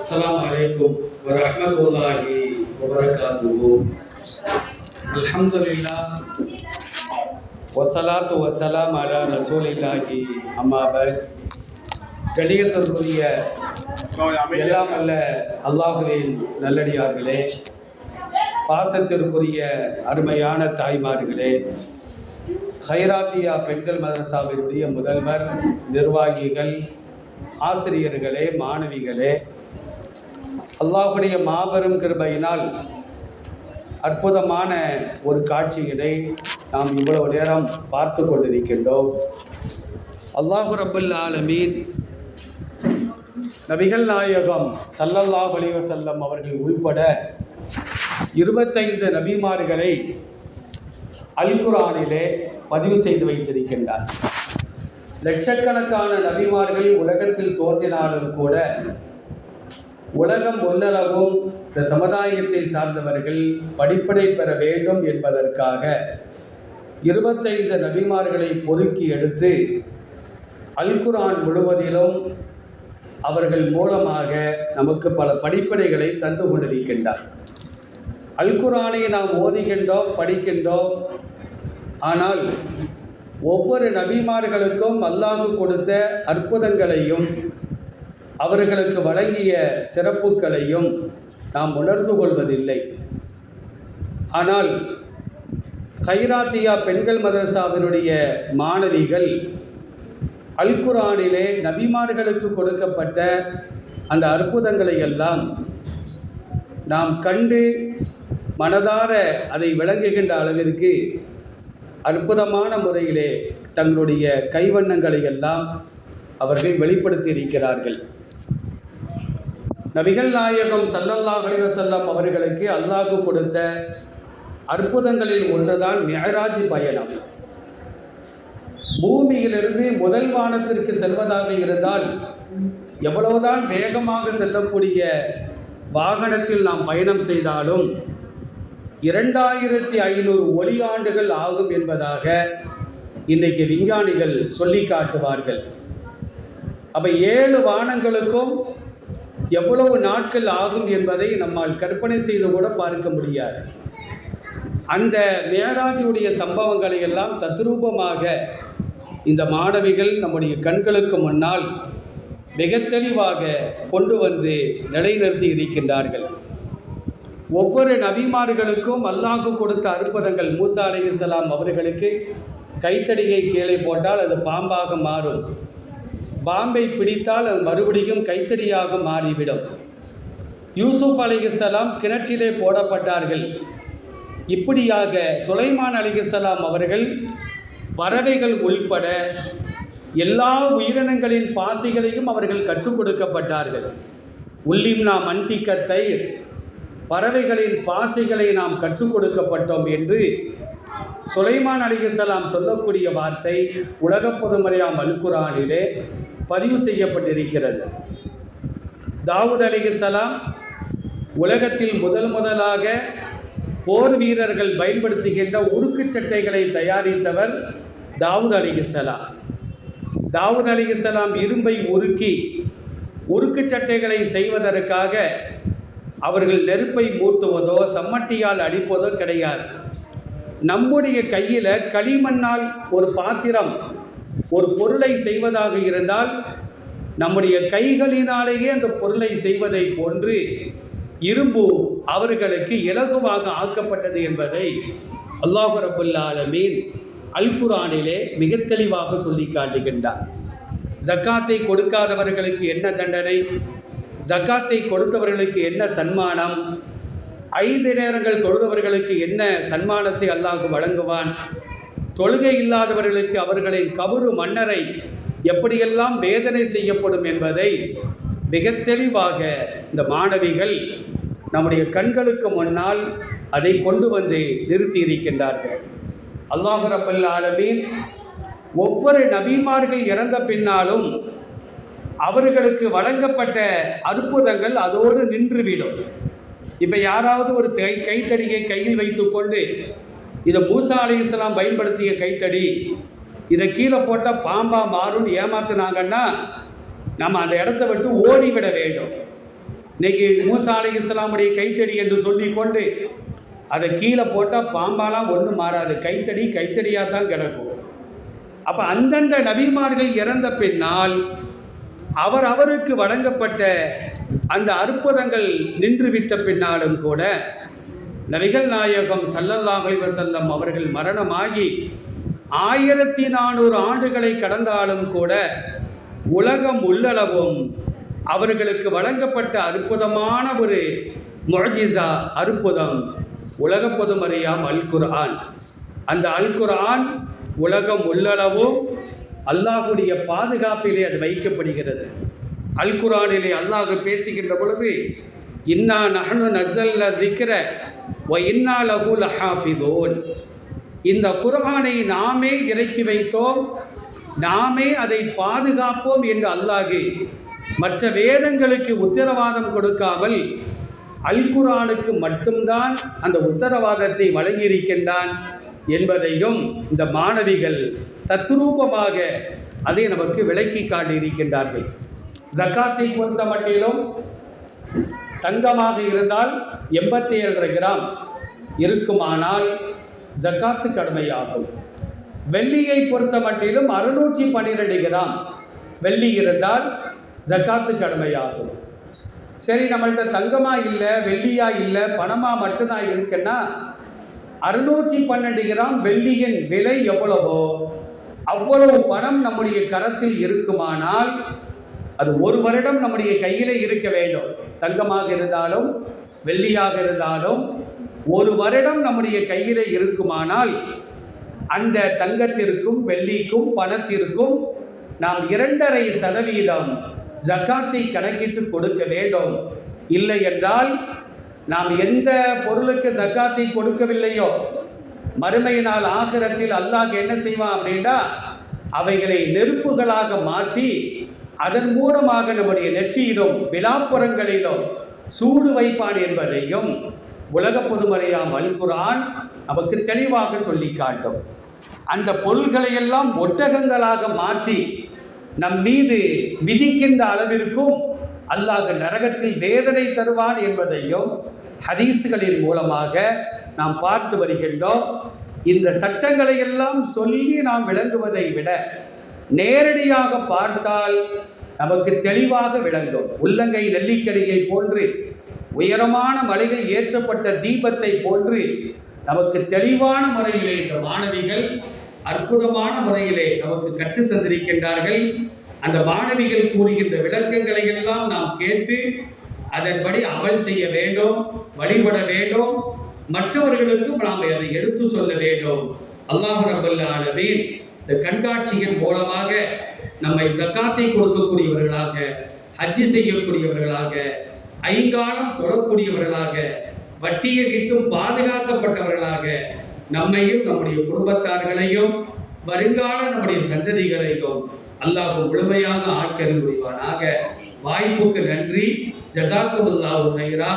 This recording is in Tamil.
السلام عليكم ورحمة الله وبركاته الحمد لله والصلاة والسلام على رسول الله أما بعد கணியத்திற்குரிய எல்லாம் அல்ல அல்லாஹுவின் நல்லடியார்களே பாசத்திற்குரிய அருமையான தாய்மார்களே ஹைராத்தியா பெண்கள் மதரசாவினுடைய முதல்வர் நிர்வாகிகள் ஆசிரியர்களே மாணவிகளே அல்லாஹுடைய மாபெரும் கிருபையினால் அற்புதமான ஒரு காட்சியினை நாம் இவ்வளவு நேரம் பார்த்து கொண்டிருக்கின்றோம். அல்லாஹு ரபுல் ஆலமீன். நபிகள் நாயகம் சல்லல்லாஹ் அலைஹி அவர்கள் உள்பட இருபத்தைந்து நபிமார்களை அல்குரானிலே பதிவு செய்து வைத்திருக்கின்றார் லட்சக்கணக்கான நபிமார்கள் உலகத்தில் தோன்றினாலும் கூட உலகம் ஒன்றளவும் இந்த சமுதாயத்தை சார்ந்தவர்கள் படிப்படை பெற வேண்டும் என்பதற்காக இருபத்தைந்து நபிமார்களை பொறுக்கி எடுத்து அல்குரான் முழுவதிலும் அவர்கள் மூலமாக நமக்கு பல படிப்படைகளை தந்து கொண்டிருக்கின்றார். அல்குரானை நாம் ஓதுகின்றோம் படிக்கின்றோம். ஆனால் ஒவ்வொரு நபிமார்களுக்கும் அல்லாஹு கொடுத்த அற்புதங்களையும் அவர்களுக்கு வழங்கிய சிறப்புகளையும் நாம் உணர்ந்து கொள்வதில்லை. ஆனால் ஹைராத்தியா பெண்கள் மதரசாவினுடைய மாணவிகள் அல்குரானிலே நபிமார்களுக்கு கொடுக்கப்பட்ட அந்த அற்புதங்களை எல்லாம் நாம் கண்டு மனதார அதை விளங்குகின்ற அளவிற்கு அற்புதமான முறையிலே தங்களுடைய கைவண்ணங்களை எல்லாம் அவர்கள் வெளிப்படுத்தி இருக்கிறார்கள் நபிகள் நாயகம் சல்லல்லாஹ் அலைஹி அவர்களுக்கு அல்லாஹு கொடுத்த அற்புதங்களில் ஒன்றுதான் மெஹராஜ் பயணம். பூமியிலிருந்து முதல் வானத்திற்கு செல்வதாக இருந்தால் எவ்வளவுதான் வேகமாக செல்லக்கூடிய வாகனத்தில் நாம் பயணம் செய்தாலும் இரண்டாயிரத்தி ஐநூறு ஒளி ஆண்டுகள் ஆகும் என்பதாக இன்றைக்கு விஞ்ஞானிகள் சொல்லி காட்டுவார்கள். அப்போ ஏழு வானங்களுக்கும் எவ்வளவு நாட்கள் ஆகும் என்பதை நம்மால் கற்பனை செய்து கூட பார்க்க முடியாது. அந்த மேராஜுடைய சம்பவங்களை எல்லாம் தத்ரூபமாக இந்த மாணவிகள் நம்முடைய கண்களுக்கு முன்னால் மிக தெளிவாக கொண்டு வந்து நிலைநிறுத்தி இருக்கின்றார்கள். ஒவ்வொரு நபிமார்களுக்கும் அல்லாஹு கொடுத்த அற்புதங்கள் மூசா அலைஹிஸ்ஸலாம் அவர்களுக்கு கைத்தடியை கீழே போட்டால் அது பாம்பாக மாறும். பாம்பை பிடித்தால் அது மறுபடியும் கைத்தடியாக மாறிவிடும். யூசுப் அலிகசலாம் கிணற்றிலே போடப்பட்டார்கள். இப்படியாக சுலைமான் அலிகசலாம் அவர்கள் பறவைகள் உள்பட எல்லா உயிரினங்களின் பாசிகளையும் அவர்கள் கற்றுக் கொடுக்கப்பட்டார்கள். உள்ளிம்னா மன்திக்கத்தை பறவைகளின் பாசைகளை நாம் கற்றுக் கொடுக்கப்பட்டோம் என்று சுலைமான் அலிகலாம் சொல்லக்கூடிய வார்த்தை உலகப் பொதுமறையாம் அல்குரானிலே பதிவு செய்யப்பட்டிருக்கிறது. தாவூத் அலிகலாம் உலகத்தில் முதல் முதலாக போர் வீரர்கள் பயன்படுத்துகின்ற உருக்கு சட்டைகளை தயாரித்தவர் தாவூத் அலிகலாம் தாவூத் அலிகலாம் இரும்பை உருக்கி உருக்கு சட்டைகளை செய்வதற்காக அவர்கள் நெருப்பை மூட்டுவதோ சம்மட்டியால் அடிப்பதோ கிடையாது. நம்முடைய கையில் களிமண்ணால் ஒரு பாத்திரம் ஒரு பொருளை செய்வதாக இருந்தால் நம்முடைய கைகளினாலேயே அந்த பொருளை செய்வதை போன்று இரும்பு அவர்களுக்கு இலகுவாக ஆக்கப்பட்டது என்பதை அல்லாஹு ரபுல்லாலமீன் அல்குரானிலே மிக தெளிவாக சொல்லி காட்டுகின்றார். ஜக்காத்தை கொடுக்காதவர்களுக்கு என்ன தண்டனை? ஜக்காத்தை கொடுத்தவர்களுக்கு என்ன சன்மானம்? ஐந்து நேரங்கள் தொழுதவர்களுக்கு என்ன சன்மானத்தை அல்லாஹ் வழங்குவான்? தொழுகை இல்லாதவர்களுக்கு அவர்களின் கபரு மன்னரை எப்படியெல்லாம் வேதனை செய்யப்படும் என்பதை மிக தெளிவாக இந்த மாணவிகள் நம்முடைய கண்களுக்கு முன்னால் அதை கொண்டு வந்து நிறுத்தி இருக்கின்றார்கள். அல்லாஹு ரபுல் ஆலமீன் ஒவ்வொரு நபிமார்கள் இறந்த பின்னாலும் அவர்களுக்கு வழங்கப்பட்ட அற்புதங்கள் அதோடு நின்றுவிடும். இப்போ யாராவது ஒரு கை கைத்தடியை கையில் வைத்துக்கொண்டு இதை மூசா அலைஹிஸ்ஸலாம் பயன்படுத்திய கைத்தடி இதை கீழே போட்டால் பாம்பா மாறும்னு ஏமாத்துனாங்கன்னா நம்ம அந்த இடத்த விட்டு ஓடிவிட வேண்டும். இன்னைக்கு மூசா அலை இஸ்லாமுடைய கைத்தடி என்று சொல்லிக்கொண்டு அதை கீழே போட்டால் பாம்பாலாம் ஒன்றும் மாறாது. கைத்தடி கைத்தடியாக தான் கிடக்கும். அப்போ அந்தந்த நபிமார்கள் இறந்த பின்னால் அவர் அவருக்கு வழங்கப்பட்ட அந்த அற்புதங்கள் நின்றுவிட்ட பின்னாலும் கூட நபிகள் நாயகம் சல்லல்லாஹலி வசல்லம் அவர்கள் மரணமாகி ஆயிரத்தி நானூறு ஆண்டுகளை கடந்தாலும் கூட உலகம் உள்ளளவும் அவர்களுக்கு வழங்கப்பட்ட அற்புதமான ஒரு முஅஜிசா அற்புதம். உலக பொதுமறையாம் அல் குர்ஆன். அந்த அல் குர்ஆன் உலகம் உள்ளளவும் அல்லாஹுடைய பாதுகாப்பிலே அது வைக்கப்படுகிறது. அல்குரானிலே அல்லாஹ் பேசுகின்ற பொழுது இன்னா நஹனு நசல்ல திக்கிற ஒ இன்னா லஹு லஹாஃபிதூன். இந்த குரானை நாமே இறக்கி வைத்தோம் நாமே அதை பாதுகாப்போம் என்று அல்லாஹு மற்ற வேதங்களுக்கு உத்தரவாதம் கொடுக்காமல் அல்குரானுக்கு மட்டும்தான் அந்த உத்தரவாதத்தை வழங்கியிருக்கின்றான் என்பதையும் இந்த மாணவிகள் தத்ரூபமாக அதை நமக்கு விளக்கி காட்டியிருக்கின்றார்கள். ஜக்காத்தை பொறுத்த மட்டிலும் தங்கமாக இருந்தால் எண்பத்தி ஏழரை கிராம் இருக்குமானால் ஜக்காத்து கடுமையாகும். வெள்ளியை பொறுத்த மட்டிலும் அறுநூற்றி பன்னிரெண்டு கிராம் வெள்ளி இருந்தால் ஜக்காத்து கடுமையாகும். சரி நம்மள்கிட்ட தங்கமா இல்லை வெள்ளியா இல்லை பணமா மட்டும்தான் இருக்குன்னா அறுநூற்றி பன்னெண்டு கிராம் வெள்ளியின் விலை எவ்வளவோ அவ்வளவு பணம் நம்முடைய கரத்தில் இருக்குமானால் அது ஒரு வருடம் நம்முடைய கையில் இருக்க வேண்டும். தங்கமாக இருந்தாலும் வெள்ளியாக இருந்தாலும் ஒரு வருடம் நம்முடைய கையில் இருக்குமானால் அந்த தங்கத்திற்கும் வெள்ளிக்கும் பணத்திற்கும் நாம் இரண்டரை சதவீதம் ஜக்காத்தை கணக்கிட்டு கொடுக்க வேண்டும். இல்லை என்றால் நாம் எந்த பொருளுக்கு ஜக்காத்தை கொடுக்கவில்லையோ மறுமையினால் ஆகிரத்தில் அல்லாஹ் என்ன செய்வான் அப்படின்னா அவைகளை நெருப்புகளாக மாற்றி அதன் மூலமாக நம்முடைய நெற்றியிலும் விழாப்புறங்களிலும் சூடு வைப்பான் என்பதையும் உலக பொதுமறையாம் அல் நமக்கு தெளிவாக சொல்லி காட்டும். அந்த பொருள்களை எல்லாம் ஒட்டகங்களாக மாற்றி நம் மீது விதிக்கின்ற அளவிற்கும் அல்லாஹ் நரகத்தில் வேதனை தருவான் என்பதையும் ஹதீஸுகளின் மூலமாக நாம் பார்த்து வருகின்றோம். இந்த சட்டங்களை எல்லாம் சொல்லி நாம் விளங்குவதை விட நேரடியாக பார்த்தால் நமக்கு தெளிவாக விளங்கும். உள்ளங்கை நெல்லிக்கடியை போன்று உயரமான மலைகள் ஏற்றப்பட்ட தீபத்தை போன்று நமக்கு தெளிவான முறையிலே இந்த மாணவிகள் அற்புதமான முறையிலே நமக்கு கற்றுத் தந்திருக்கின்றார்கள். அந்த மாணவிகள் கூறுகின்ற விளக்கங்களை எல்லாம் நாம் கேட்டு அதன்படி அமல் செய்ய வேண்டும் வழிபட வேண்டும். மற்றவர்களுக்கும் நாம் அதை எடுத்து சொல்ல வேண்டும். அல்லாஹு ரபுல்ல இந்த கண்காட்சியின் மூலமாக நம்மை சக்காத்தை கொடுக்கக்கூடியவர்களாக ஹஜ்ஜி செய்யக்கூடியவர்களாக ஐங்காலம் தொடரக்கூடியவர்களாக வட்டியை விட்டும் பாதுகாக்கப்பட்டவர்களாக நம்மையும் நம்முடைய குடும்பத்தார்களையும் வருங்கால நம்முடைய சந்ததிகளையும் அல்லாஹ் முழுமையாக ஆக்கல் புரிவானாக. வாய்ப்புக்கு நன்றி. ஜசாக்குமுல்லாஹு ஹைரா